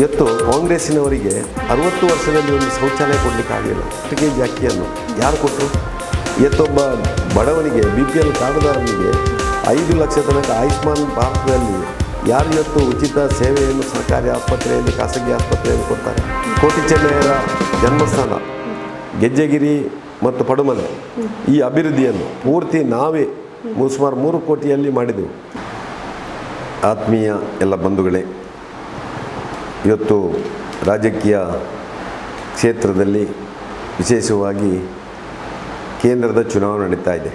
ಇವತ್ತು ಕಾಂಗ್ರೆಸ್ಸಿನವರಿಗೆ ಅರವತ್ತು ವರ್ಷದಲ್ಲಿ ಒಂದು ಶೌಚಾಲಯ ಕೊಡಲಿಕ್ಕೆ ಆಗಲಿಲ್ಲ. ಹತ್ತು ಕೆ ಜಿ ಅಕ್ಕಿಯನ್ನು ಯಾರು ಕೊಟ್ಟರು ಇವತ್ತೊಬ್ಬ ಬಡವನಿಗೆ ಬಿ ಪಿ ಎಲ್ ಕಾರ್ಡುದಾರನಿಗೆ ಐದು ಲಕ್ಷ ತನಕ ಆಯುಷ್ಮಾನ್ ಭಾರತದಲ್ಲಿ ಯಾರು ಇವತ್ತು ಉಚಿತ ಸೇವೆಯನ್ನು ಸರ್ಕಾರಿ ಆಸ್ಪತ್ರೆಯಲ್ಲಿ, ಖಾಸಗಿ ಆಸ್ಪತ್ರೆಯಲ್ಲಿ ಕೊಡ್ತಾರೆ? ಕೋಟಿ ಚೆನ್ನಯ್ಯರ ಜನ್ಮಸ್ಥಾನ, ಗೆಜ್ಜೆಗಿರಿ ಮತ್ತು ಪಡುಮಲೆ ಈ ಅಭಿವೃದ್ಧಿಯನ್ನು ಪೂರ್ತಿ ನಾವೇ ಸುಮಾರು ಮೂರು ಕೋಟಿಯಲ್ಲಿ ಮಾಡಿದೆವು. ಆತ್ಮೀಯ ಎಲ್ಲ ಬಂಧುಗಳೇ ಇವತ್ತು ರಾಜಕೀಯ ಕ್ಷೇತ್ರದಲ್ಲಿ ವಿಶೇಷವಾಗಿ ಕೇಂದ್ರದ ಚುನಾವಣೆ ನಡೀತಾ ಇದೆ.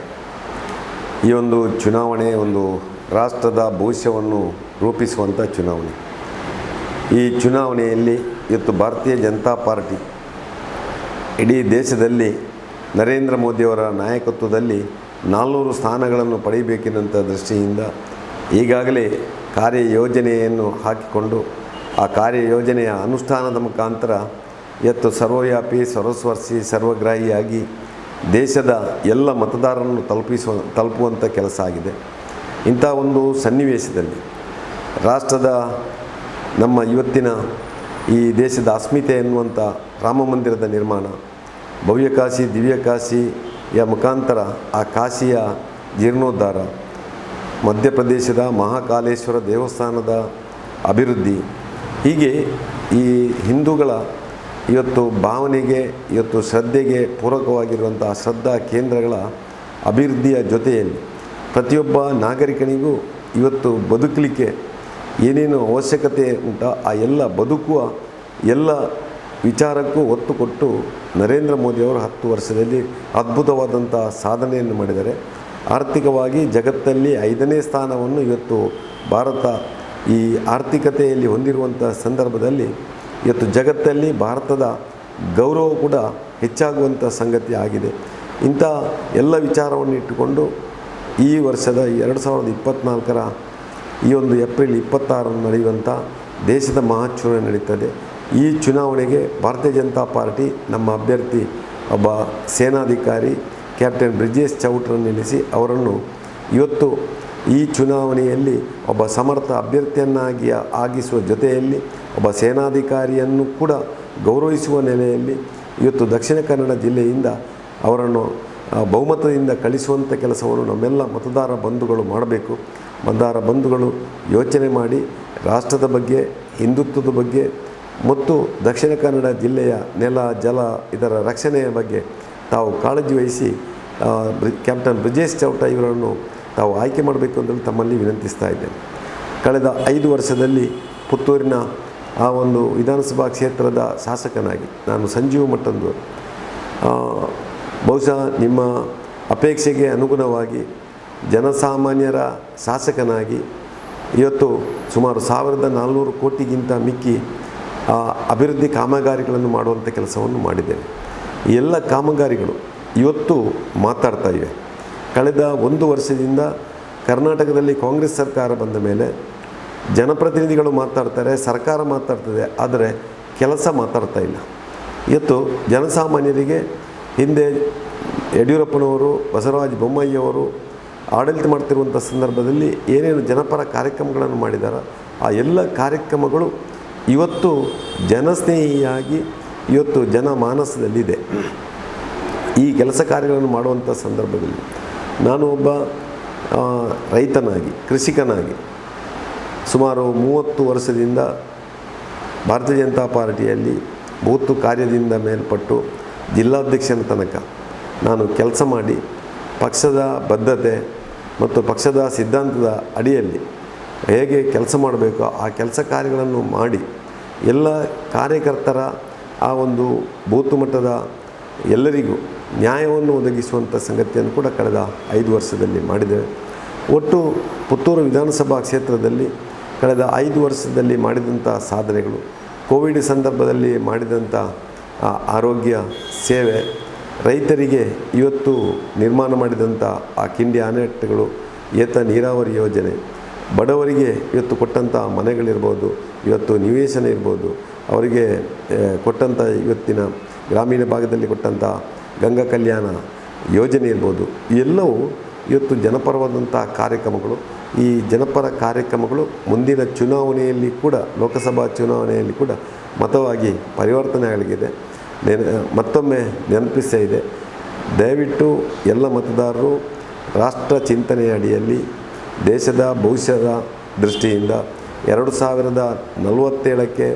ಈ ಒಂದು ಚುನಾವಣೆ ಒಂದು ರಾಷ್ಟ್ರದ ಭವಿಷ್ಯವನ್ನು ರೂಪಿಸುವಂಥ ಚುನಾವಣೆ. ಈ ಚುನಾವಣೆಯಲ್ಲಿ ಇವತ್ತು ಭಾರತೀಯ ಜನತಾ ಪಾರ್ಟಿ ಇಡೀ ದೇಶದಲ್ಲಿ ನರೇಂದ್ರ ಮೋದಿಯವರ ನಾಯಕತ್ವದಲ್ಲಿ ನಾಲ್ನೂರು ಸ್ಥಾನಗಳನ್ನು ಪಡೆಯಬೇಕೆನ್ನುವಂಥ ದೃಷ್ಟಿಯಿಂದ ಈಗಾಗಲೇ ಕಾರ್ಯಯೋಜನೆಯನ್ನು ಹಾಕಿಕೊಂಡು ಆ ಕಾರ್ಯಯೋಜನೆಯ ಅನುಷ್ಠಾನದ ಮುಖಾಂತರ ಎತ್ತು ಸರ್ವವ್ಯಾಪಿ, ಸರ್ವಸ್ವರ್ಶಿ, ಸರ್ವಗ್ರಾಹಿಯಾಗಿ ದೇಶದ ಎಲ್ಲ ಮತದಾರರನ್ನು ತಲುಪಿಸುವ ತಲುಪುವಂಥ ಕೆಲಸ ಆಗಿದೆ. ಇಂಥ ಒಂದು ಸನ್ನಿವೇಶದಲ್ಲಿ ರಾಷ್ಟ್ರದ ನಮ್ಮ ಇವತ್ತಿನ ಈ ದೇಶದ ಅಸ್ಮಿತೆ ಎನ್ನುವಂಥ ರಾಮ ಮಂದಿರದ ನಿರ್ಮಾಣ ಭವ್ಯಕಾಶಿ ದಿವ್ಯಕಾಶಿಯ ಮುಖಾಂತರ ಆ ಕಾಶಿಯ ಜೀರ್ಣೋದ್ಧಾರ, ಮಧ್ಯಪ್ರದೇಶದ ಮಹಾಕಾಲೇಶ್ವರ ದೇವಸ್ಥಾನದ ಅಭಿವೃದ್ಧಿ ಹೀಗೆ ಈ ಹಿಂದೂಗಳ ಇವತ್ತು ಭಾವನೆಗೆ, ಇವತ್ತು ಶ್ರದ್ಧೆಗೆ ಪೂರಕವಾಗಿರುವಂಥ ಶ್ರದ್ಧಾ ಕೇಂದ್ರಗಳ ಅಭಿವೃದ್ಧಿಯ ಜೊತೆಯಲ್ಲಿ ಪ್ರತಿಯೊಬ್ಬ ನಾಗರಿಕನಿಗೂ ಇವತ್ತು ಬದುಕಲಿಕ್ಕೆ ಏನೇನು ಅವಶ್ಯಕತೆ ಉಂಟ, ಆ ಎಲ್ಲ ಬದುಕುವ ಎಲ್ಲ ವಿಚಾರಕ್ಕೂ ಒತ್ತು ಕೊಟ್ಟು ನರೇಂದ್ರ ಮೋದಿಯವರು ಹತ್ತು ವರ್ಷದಲ್ಲಿ ಅದ್ಭುತವಾದಂಥ ಸಾಧನೆಯನ್ನು ಮಾಡಿದ್ದಾರೆ. ಆರ್ಥಿಕವಾಗಿ ಜಗತ್ತಲ್ಲಿ ಐದನೇ ಸ್ಥಾನವನ್ನು ಇವತ್ತು ಭಾರತ ಈ ಆರ್ಥಿಕತೆಯಲ್ಲಿ ಹೊಂದಿರುವಂಥ ಸಂದರ್ಭದಲ್ಲಿ ಇವತ್ತು ಜಗತ್ತಲ್ಲಿ ಭಾರತದ ಗೌರವ ಕೂಡ ಹೆಚ್ಚಾಗುವಂಥ ಸಂಗತಿ ಆಗಿದೆ. ಇಂಥ ಎಲ್ಲ ವಿಚಾರವನ್ನು ಇಟ್ಟುಕೊಂಡು ಈ ವರ್ಷದ ಎರಡು ಸಾವಿರದ ಇಪ್ಪತ್ತ್ನಾಲ್ಕರ ಈ ಒಂದು ಏಪ್ರಿಲ್ ಇಪ್ಪತ್ತಾರನ್ನು ನಡೆಯುವಂಥ ದೇಶದ ಮಹಾಚುನಾವಣೆ ನಡೀತದೆ. ಈ ಚುನಾವಣೆಗೆ ಭಾರತೀಯ ಜನತಾ ಪಾರ್ಟಿ ನಮ್ಮ ಅಭ್ಯರ್ಥಿ ಒಬ್ಬ ಸೇನಾಧಿಕಾರಿ ಕ್ಯಾಪ್ಟನ್ ಬ್ರಿಜೇಶ್ ಚೌಟ್ರನ್ನು ನಿಲ್ಲಿಸಿ ಅವರನ್ನು ಇವತ್ತು ಈ ಚುನಾವಣೆಯಲ್ಲಿ ಒಬ್ಬ ಸಮರ್ಥ ಅಭ್ಯರ್ಥಿಯನ್ನಾಗಿ ಆಗಿಸುವ ಜೊತೆಯಲ್ಲಿ ಒಬ್ಬ ಸೇನಾಧಿಕಾರಿಯನ್ನು ಕೂಡ ಗೌರವಿಸುವ ನೆಲೆಯಲ್ಲಿ ಇವತ್ತು ದಕ್ಷಿಣ ಕನ್ನಡ ಜಿಲ್ಲೆಯಿಂದ ಅವರನ್ನು ಬಹುಮತದಿಂದ ಕಳಿಸುವಂಥ ಕೆಲಸವನ್ನು ನಮ್ಮೆಲ್ಲ ಮತದಾರ ಬಂಧುಗಳು ಮಾಡಬೇಕು. ಮತದಾರ ಬಂಧುಗಳು ಯೋಚನೆ ಮಾಡಿ ರಾಷ್ಟ್ರದ ಬಗ್ಗೆ, ಹಿಂದುತ್ವದ ಬಗ್ಗೆ ಮತ್ತು ದಕ್ಷಿಣ ಕನ್ನಡ ಜಿಲ್ಲೆಯ ನೆಲ, ಜಲ ಇದರ ರಕ್ಷಣೆಯ ಬಗ್ಗೆ ತಾವು ಕಾಳಜಿ ವಹಿಸಿ ಕ್ಯಾಪ್ಟನ್ ಬ್ರಿಜೇಶ್ ಚೌಟ ಇವರನ್ನು ತಾವು ಆಯ್ಕೆ ಮಾಡಬೇಕು ಅಂತ ತಮ್ಮಲ್ಲಿ ವಿನಂತಿಸ್ತಾ ಇದ್ದೇನೆ. ಕಳೆದ ಐದು ವರ್ಷದಲ್ಲಿ ಪುತ್ತೂರಿನ ಆ ಒಂದು ವಿಧಾನಸಭಾ ಕ್ಷೇತ್ರದ ಶಾಸಕನಾಗಿ ನಾನು ಸಂಜೀವ ಮಟ್ಟಂದು ಬಹುಶಃ ನಿಮ್ಮ ಅಪೇಕ್ಷೆಗೆ ಅನುಗುಣವಾಗಿ ಜನಸಾಮಾನ್ಯರ ಶಾಸಕನಾಗಿ ಇವತ್ತು ಸುಮಾರು ಸಾವಿರದ ನಾಲ್ನೂರು ಕೋಟಿಗಿಂತ ಮಿಕ್ಕಿ ಅಭಿವೃದ್ಧಿ ಕಾಮಗಾರಿಗಳನ್ನು ಮಾಡುವಂಥ ಕೆಲಸವನ್ನು ಮಾಡಿದ್ದೇನೆ. ಎಲ್ಲ ಕಾಮಗಾರಿಗಳು ಇವತ್ತು ಮಾತಾಡ್ತಾ ಇವೆ. ಕಳೆದ ಒಂದು ವರ್ಷದಿಂದ ಕರ್ನಾಟಕದಲ್ಲಿ ಕಾಂಗ್ರೆಸ್ ಸರ್ಕಾರ ಬಂದ ಮೇಲೆ ಜನಪ್ರತಿನಿಧಿಗಳು ಮಾತಾಡ್ತಾರೆ, ಸರ್ಕಾರ ಮಾತಾಡ್ತದೆ, ಆದರೆ ಕೆಲಸ ಮಾತಾಡ್ತಾ ಇಲ್ಲ. ಇವತ್ತು ಜನಸಾಮಾನ್ಯರಿಗೆ ಹಿಂದೆ ಯಡಿಯೂರಪ್ಪನವರು, ಬಸವರಾಜ ಬೊಮ್ಮಯ್ಯವರು ಆಡಳಿತ ಮಾಡ್ತಿರುವಂಥ ಸಂದರ್ಭದಲ್ಲಿ ಏನೇನು ಜನಪರ ಕಾರ್ಯಕ್ರಮಗಳನ್ನು ಮಾಡಿದಾರ ಆ ಎಲ್ಲ ಕಾರ್ಯಕ್ರಮಗಳು ಇವತ್ತು ಜನಸ್ನೇಹಿಯಾಗಿ ಇವತ್ತು ಜನಮಾನಸದಲ್ಲಿದೆ. ಈ ಕೆಲಸ ಕಾರ್ಯಗಳನ್ನು ಮಾಡುವಂಥ ಸಂದರ್ಭದಲ್ಲಿ ನಾನು ಒಬ್ಬ ರೈತನಾಗಿ, ಕೃಷಿಕನಾಗಿ ಸುಮಾರು ಮೂವತ್ತು ವರ್ಷದಿಂದ ಭಾರತೀಯ ಜನತಾ ಪಾರ್ಟಿಯಲ್ಲಿ ಬೂತು ಕಾರ್ಯದಿಂದ ಮೇಲ್ಪಟ್ಟು ಜಿಲ್ಲಾಧ್ಯಕ್ಷನ ತನಕ ನಾನು ಕೆಲಸ ಮಾಡಿ ಪಕ್ಷದ ಬದ್ಧತೆ ಮತ್ತು ಪಕ್ಷದ ಸಿದ್ಧಾಂತದ ಅಡಿಯಲ್ಲಿ ಹೇಗೆ ಕೆಲಸ ಮಾಡಬೇಕೋ ಆ ಕೆಲಸ ಕಾರ್ಯಗಳನ್ನು ಮಾಡಿ ಎಲ್ಲ ಕಾರ್ಯಕರ್ತರ ಆ ಒಂದು ಬೂತು ಮಟ್ಟದ ಎಲ್ಲರಿಗೂ ನ್ಯಾಯವನ್ನು ಒದಗಿಸುವಂಥ ಸಂಗತಿಯನ್ನು ಕೂಡ ಕಳೆದ ಐದು ವರ್ಷದಲ್ಲಿ ಮಾಡಿದ್ದೇವೆ ಒಟ್ಟು ಪುತ್ತೂರು ವಿಧಾನಸಭಾ ಕ್ಷೇತ್ರದಲ್ಲಿ ಕಳೆದ ಐದು ವರ್ಷದಲ್ಲಿ ಮಾಡಿದಂಥ ಸಾಧನೆಗಳು, ಕೋವಿಡ್ ಸಂದರ್ಭದಲ್ಲಿ ಮಾಡಿದಂಥ ಆರೋಗ್ಯ ಸೇವೆ, ರೈತರಿಗೆ ಇವತ್ತು ನಿರ್ಮಾಣ ಮಾಡಿದಂಥ, ಆ, ಕಿಂಡಿ ಆನೆಟ್ಟುಗಳು ಏತ ನೀರಾವರಿ ಯೋಜನೆ, ಬಡವರಿಗೆ ಇವತ್ತು ಕೊಟ್ಟಂಥ ಮನೆಗಳಿರ್ಬೋದು, ಇವತ್ತು ನಿವೇಶನ ಇರ್ಬೋದು, ಅವರಿಗೆ ಕೊಟ್ಟಂಥ ಇವತ್ತಿನ ಗ್ರಾಮೀಣ ಭಾಗದಲ್ಲಿ ಕೊಟ್ಟಂಥ ಗಂಗಾ ಕಲ್ಯಾಣ ಯೋಜನೆ ಇರ್ಬೋದು, ಎಲ್ಲವೂ ಇವತ್ತು ಜನಪರವಾದಂಥ ಕಾರ್ಯಕ್ರಮಗಳು. ಈ ಜನಪರ ಕಾರ್ಯಕ್ರಮಗಳು ಮುಂದಿನ ಚುನಾವಣೆಯಲ್ಲಿ ಕೂಡ, ಲೋಕಸಭಾ ಚುನಾವಣೆಯಲ್ಲಿ ಕೂಡ ಮತವಾಗಿ ಪರಿವರ್ತನೆ ಆಗಲಿದೆ ನೆನ, ಮತ್ತೊಮ್ಮೆ ನೆನಪಿಸ್ತಾ ಇದೆ, ದಯವಿಟ್ಟು ಎಲ್ಲ ಮತದಾರರು ರಾಷ್ಟ್ರ ಚಿಂತನೆಯ ಅಡಿಯಲ್ಲಿ ದೇಶದ ಭವಿಷ್ಯದ ದೃಷ್ಟಿಯಿಂದ ಎರಡು ಸಾವಿರದ ನಲವತ್ತೇಳಕ್ಕೆ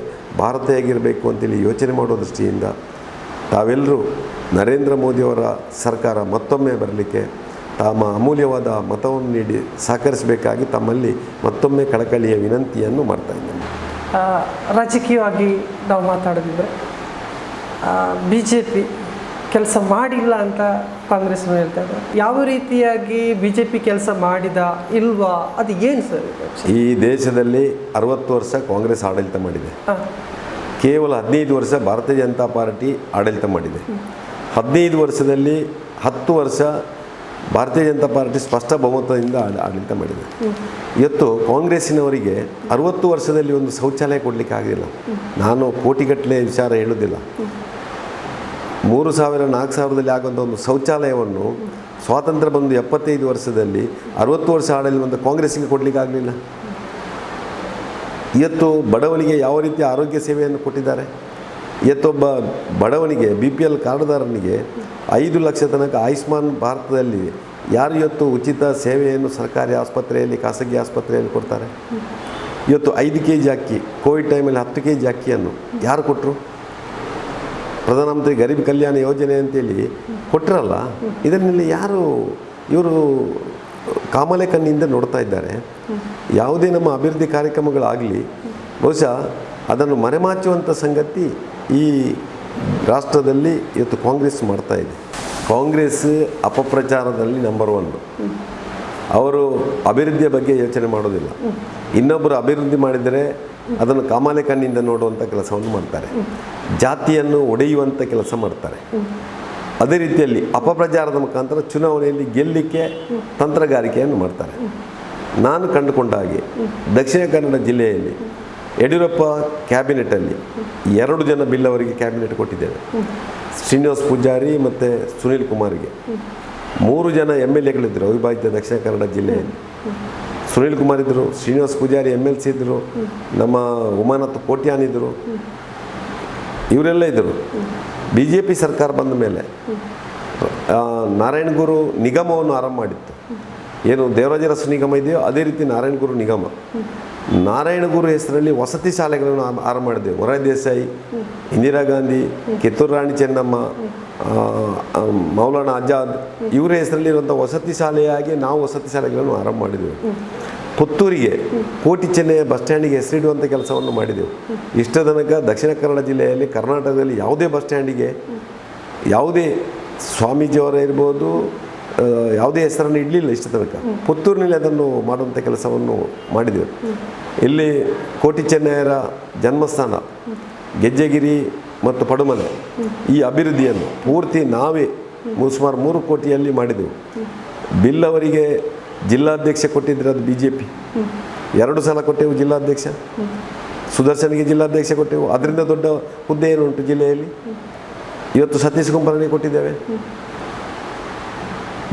ಭಾರತ ಹೇಗಿರಬೇಕು ಅಂತೇಳಿ ಯೋಚನೆ ಮಾಡೋ ದೃಷ್ಟಿಯಿಂದ ತಾವೆಲ್ಲರೂ ನರೇಂದ್ರ ಮೋದಿಯವರ ಸರ್ಕಾರ ಮತ್ತೊಮ್ಮೆ ಬರಲಿಕ್ಕೆ ತಮ್ಮ ಅಮೂಲ್ಯವಾದ ಮತವನ್ನು ನೀಡಿ ಸಹಕರಿಸಬೇಕಾಗಿ ತಮ್ಮಲ್ಲಿ ಮತ್ತೊಮ್ಮೆ ಕಳಕಳಿಯ ವಿನಂತಿಯನ್ನು ಮಾಡ್ತಾ ಇದ್ದೇನೆ. ರಾಜಕೀಯವಾಗಿ ನಾವು ಮಾತಾಡೋದಿದ್ರೆ ಬಿ ಜೆ ಪಿ ಕೆಲಸ ಮಾಡಿಲ್ಲ ಅಂತ ಕಾಂಗ್ರೆಸ್ ಹೇಳ್ತಾ ಇದ್ದಾರೆ. ಯಾವ ರೀತಿಯಾಗಿ ಬಿ ಜೆ ಪಿ ಕೆಲಸ ಮಾಡಿದ ಇಲ್ವಾ ಅದು ಏನು ಸರ್? ಈ ದೇಶದಲ್ಲಿ ಅರವತ್ತು ವರ್ಷ ಕಾಂಗ್ರೆಸ್ ಆಡಳಿತ ಮಾಡಿದೆ. ಕೇವಲ ಹದಿನೈದು ವರ್ಷ ಭಾರತೀಯ ಜನತಾ ಪಾರ್ಟಿ ಆಡಳಿತ ಮಾಡಿದೆ. ಹದಿನೈದು ವರ್ಷದಲ್ಲಿ ಹತ್ತು ವರ್ಷ ಭಾರತೀಯ ಜನತಾ ಪಾರ್ಟಿ ಸ್ಪಷ್ಟ ಬಹುಮತದಿಂದ ಆಡಳಿತ ಮಾಡಿದೆ. ಇವತ್ತು ಕಾಂಗ್ರೆಸ್ಸಿನವರಿಗೆ ಅರುವತ್ತು ವರ್ಷದಲ್ಲಿ ಒಂದು ಶೌಚಾಲಯ ಕೊಡಲಿಕ್ಕೆ ಆಗಲಿಲ್ಲ ನಾನು ಕೋಟಿಗಟ್ಟಲೆ ವಿಚಾರ ಹೇಳುವುದಿಲ್ಲ. ಮೂರು ಸಾವಿರ, ನಾಲ್ಕು ಸಾವಿರದಲ್ಲಿ ಆಗುವಂಥ ಒಂದು ಶೌಚಾಲಯವನ್ನು ಸ್ವಾತಂತ್ರ್ಯ ಬಂದು ಎಪ್ಪತ್ತೈದು ವರ್ಷದಲ್ಲಿ ಅರುವತ್ತು ವರ್ಷ ಆಡಳಿತ ಕಾಂಗ್ರೆಸ್ಸಿಗೆ ಕೊಡಲಿಕ್ಕೆ ಆಗಲಿಲ್ಲ. ಇವತ್ತು ಬಡವನಿಗೆ ಯಾವ ರೀತಿಯ ಆರೋಗ್ಯ ಸೇವೆಯನ್ನು ಕೊಟ್ಟಿದ್ದಾರೆ? ಇವತ್ತೊಬ್ಬ ಬಡವನಿಗೆ ಬಿ ಪಿ ಎಲ್ ಕಾರ್ಡ್ದಾರನಿಗೆ ಐದು ಲಕ್ಷ ತನಕ ಆಯುಷ್ಮಾನ್ ಭಾರತದಲ್ಲಿ ಯಾರು ಇವತ್ತು ಉಚಿತ ಸೇವೆಯನ್ನು ಸರ್ಕಾರಿ ಆಸ್ಪತ್ರೆಯಲ್ಲಿ, ಖಾಸಗಿ ಆಸ್ಪತ್ರೆಯಲ್ಲಿ ಕೊಡ್ತಾರೆ? ಇವತ್ತು ಐದು ಕೆ ಜಿ ಅಕ್ಕಿ, ಕೋವಿಡ್ ಟೈಮಲ್ಲಿ ಹತ್ತು ಕೆ ಜಿ ಅಕ್ಕಿಯನ್ನು ಯಾರು ಕೊಟ್ಟರು ಪ್ರಧಾನಮಂತ್ರಿ ಗರೀಬ್ ಕಲ್ಯಾಣ ಯೋಜನೆ ಅಂತೇಳಿ ಕೊಟ್ಟರಲ್ಲ ಇದನ್ನೆಲ್ಲ ಯಾರು ಇವರು ಕಾಮಲೆ ಕಣ್ಣಿಂದ ನೋಡ್ತಾ ಇದ್ದಾರೆ. ಯಾವುದೇ ನಮ್ಮ ಅಭಿವೃದ್ಧಿ ಕಾರ್ಯಕ್ರಮಗಳಾಗಲಿ, ಬಹುಶಃ ಅದನ್ನು ಮರೆಮಾಚುವಂಥ ಸಂಗತಿ ಈ ರಾಷ್ಟ್ರದಲ್ಲಿ ಇವತ್ತು ಕಾಂಗ್ರೆಸ್ ಮಾಡ್ತಾ ಇದೆ. ಕಾಂಗ್ರೆಸ್ ಅಪಪ್ರಚಾರದಲ್ಲಿ ನಂಬರ್ ಒನ್ ಅವರು ಅಭಿವೃದ್ಧಿಯ ಬಗ್ಗೆ ಯೋಚನೆ ಮಾಡೋದಿಲ್ಲ. ಇನ್ನೊಬ್ಬರು ಅಭಿವೃದ್ಧಿ ಮಾಡಿದರೆ ಅದನ್ನು ಕಾಮಾಲೆ ಕಣ್ಣಿಂದ ನೋಡುವಂಥ ಕೆಲಸವನ್ನು ಮಾಡ್ತಾರೆ. ಜಾತಿಯನ್ನು ಒಡೆಯುವಂಥ ಕೆಲಸ ಮಾಡ್ತಾರೆ. ಅದೇ ರೀತಿಯಲ್ಲಿ ಅಪಪ್ರಚಾರದ ಮುಖಾಂತರ ಚುನಾವಣೆಯಲ್ಲಿ ಗೆಲ್ಲಲಿಕ್ಕೆ ತಂತ್ರಗಾರಿಕೆಯನ್ನು ಮಾಡ್ತಾರೆ. ನಾನು ಕಂಡುಕೊಂಡ ಹಾಗೆ ದಕ್ಷಿಣ ಕನ್ನಡ ಜಿಲ್ಲೆಯಲ್ಲಿ ಯಡಿಯೂರಪ್ಪ ಕ್ಯಾಬಿನೆಟಲ್ಲಿ ಎರಡು ಜನ ಬಿಲ್ ಅವರಿಗೆ ಕ್ಯಾಬಿನೆಟ್ ಕೊಟ್ಟಿದ್ದೇವೆ. ಶ್ರೀನಿವಾಸ್ ಪೂಜಾರಿ ಮತ್ತು ಸುನೀಲ್ ಕುಮಾರ್ಗೆ. ಮೂರು ಜನ ಎಂ ಎಲ್ ಎಗಳಿದ್ದರು ಅವಿಭಾಜ್ಯ ದಕ್ಷಿಣ ಕನ್ನಡ ಜಿಲ್ಲೆಯಲ್ಲಿ. ಸುನೀಲ್ ಕುಮಾರ್ ಇದ್ದರು, Srinivas Poojary M L C ಇದ್ದರು, ನಮ್ಮ ಉಮಾನಾಥ್ ಕೋಟ್ಯಾನ್ ಇದ್ದರು. ಇವರೆಲ್ಲ ಇದ್ದರು. ಬಿ ಜೆ ಪಿ ಸರ್ಕಾರ ಬಂದ ಮೇಲೆ ನಾರಾಯಣ ನಾರಾಯಣಗುರು ನಿಗಮವನ್ನು ಆರಂಭ ಮಾಡಿತ್ತು. ಏನು ದೇವರಾಜರಸ ನಿಗಮ ಇದೆಯೋ ಅದೇ ರೀತಿ ನಾರಾಯಣಗುರು ನಿಗಮ. ನಾರಾಯಣಗುರು ಹೆಸರಲ್ಲಿ ವಸತಿ ಶಾಲೆಗಳನ್ನು ಆರಂಭ ಮಾಡಿದೆ. ಮೊರಾರ್ಜಿ ದೇಸಾಯಿ, ಇಂದಿರಾ ಗಾಂಧಿ, ಕಿತ್ತೂರು ರಾಣಿ ಚೆನ್ನಮ್ಮ ಮೌಲಾನಾ ಆಜಾದ್, ಇವರ ಹೆಸರಲ್ಲಿರುವಂಥ ವಸತಿ ಶಾಲೆಯಾಗಿ ನಾವು ವಸತಿ ಶಾಲೆಗಳನ್ನು ಆರಂಭ ಮಾಡಿದೆವು. ಪುತ್ತೂರಿಗೆ ಕೋಟಿ ಚೆನ್ನೈಯ ಬಸ್ ಸ್ಟ್ಯಾಂಡಿಗೆ ಹೆಸರಿಡುವಂಥ ಕೆಲಸವನ್ನು ಮಾಡಿದೆವು. ಇಷ್ಟು ತನಕ ದಕ್ಷಿಣ ಕನ್ನಡ ಜಿಲ್ಲೆಯಲ್ಲಿ ಕರ್ನಾಟಕದಲ್ಲಿ ಯಾವುದೇ ಬಸ್ ಸ್ಟ್ಯಾಂಡಿಗೆ ಯಾವುದೇ ಸ್ವಾಮೀಜಿಯವರೇ ಇರ್ಬೋದು ಯಾವುದೇ ಹೆಸರನ್ನು ಇಡಲಿಲ್ಲ ಇಷ್ಟು ತನಕ. ಪುತ್ತೂರಿನಲ್ಲಿ ಅದನ್ನು ಮಾಡುವಂಥ ಕೆಲಸವನ್ನು ಮಾಡಿದೆವು. ಇಲ್ಲಿ ಕೋಟಿ ಚೆನ್ನಯ್ಯರ ಜನ್ಮಸ್ಥಾನ, ಗೆಜ್ಜೆಗಿರಿ ಮತ್ತು ಪಡುಮಲೆ ಈ ಅಭಿವೃದ್ಧಿಯನ್ನು ಪೂರ್ತಿ ನಾವೇ ಸುಮಾರು ಮೂರು ಕೋಟಿಯಲ್ಲಿ ಮಾಡಿದೆವು. ಬಿಲ್ ಅವರಿಗೆ ಜಿಲ್ಲಾಧ್ಯಕ್ಷ ಕೊಟ್ಟಿದ್ರೆ ಅದು ಬಿ ಜೆ ಪಿ ಎರಡು ಸಲ ಕೊಟ್ಟೆವು ಜಿಲ್ಲಾಧ್ಯಕ್ಷ. ಸುದರ್ಶನಿಗೆ ಜಿಲ್ಲಾಧ್ಯಕ್ಷ ಕೊಟ್ಟೆವು. ಅದರಿಂದ ದೊಡ್ಡ ಹುದ್ದೆ ಏನು ಉಂಟು ಜಿಲ್ಲೆಯಲ್ಲಿ? ಇವತ್ತು ಸತೀಶ್ ಕುಂಬರನಿಗೆ ಕೊಟ್ಟಿದ್ದೇವೆ.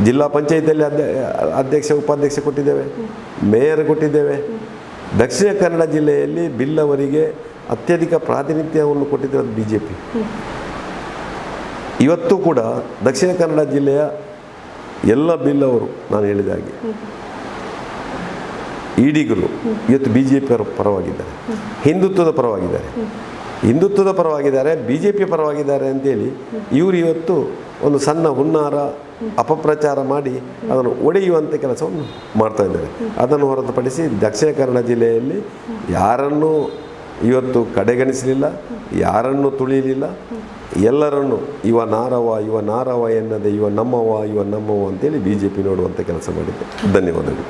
ಜಿಲ್ಲಾ ಪಂಚಾಯತಿಯಲ್ಲಿ ಅಧ್ಯ ಅಧ್ಯಕ್ಷ ಉಪಾಧ್ಯಕ್ಷ ಕೊಟ್ಟಿದ್ದೇವೆ. ಮೇಯರ್ ಕೊಟ್ಟಿದ್ದೇವೆ. ದಕ್ಷಿಣ ಕನ್ನಡ ಜಿಲ್ಲೆಯಲ್ಲಿ ಬಿಲ್ ಅವರಿಗೆ ಅತ್ಯಧಿಕ ಪ್ರಾತಿನಿಧ್ಯವನ್ನು ಕೊಟ್ಟಿದ್ದರೆ ಅದು ಬಿ ಜೆ ಪಿ ಇವತ್ತು ಕೂಡ ದಕ್ಷಿಣ ಕನ್ನಡ ಜಿಲ್ಲೆಯ ಎಲ್ಲ ಬಿಲ್ ಅವರು ನಾನು ಹೇಳಿದ ಹಾಗೆ. ಈಡಿಗರು ಇವತ್ತು ಬಿ ಜೆ ಪಿಯವರು ಪರವಾಗಿದ್ದಾರೆ. ಹಿಂದುತ್ವದ ಪರವಾಗಿದ್ದಾರೆ. ಹಿಂದುತ್ವದ ಪರವಾಗಿದ್ದಾರೆ ಬಿ ಜೆ ಪಿ ಪರವಾಗಿದ್ದಾರೆ ಅಂತೇಳಿ ಇವರು ಇವತ್ತು ಒಂದು ಸಣ್ಣ ಹುನ್ನಾರ ಅಪಪ್ರಚಾರ ಮಾಡಿ ಅದನ್ನು ಒಡೆಯುವಂಥ ಕೆಲಸವನ್ನು ಮಾಡ್ತಾ ಇದ್ದಾರೆ. ಅದನ್ನು ಹೊರತುಪಡಿಸಿ ದಕ್ಷಿಣ ಕನ್ನಡ ಜಿಲ್ಲೆಯಲ್ಲಿ ಯಾರನ್ನೂ ಇವತ್ತು ಕಡೆಗಣಿಸಲಿಲ್ಲ, ಯಾರನ್ನು ತುಳಿಯಲಿಲ್ಲ ಎಲ್ಲರನ್ನು ಇವ ನಾರವ ಇವ ನಾರವ ಎನ್ನದೆ, ಇವ ನಮ್ಮವ ಇವ ನಮ್ಮವ ಅಂತೇಳಿ ಬಿ ಜೆ ಪಿ ನೋಡುವಂಥ ಕೆಲಸ ಮಾಡಿದೆ ಧನ್ಯವಾದಗಳು.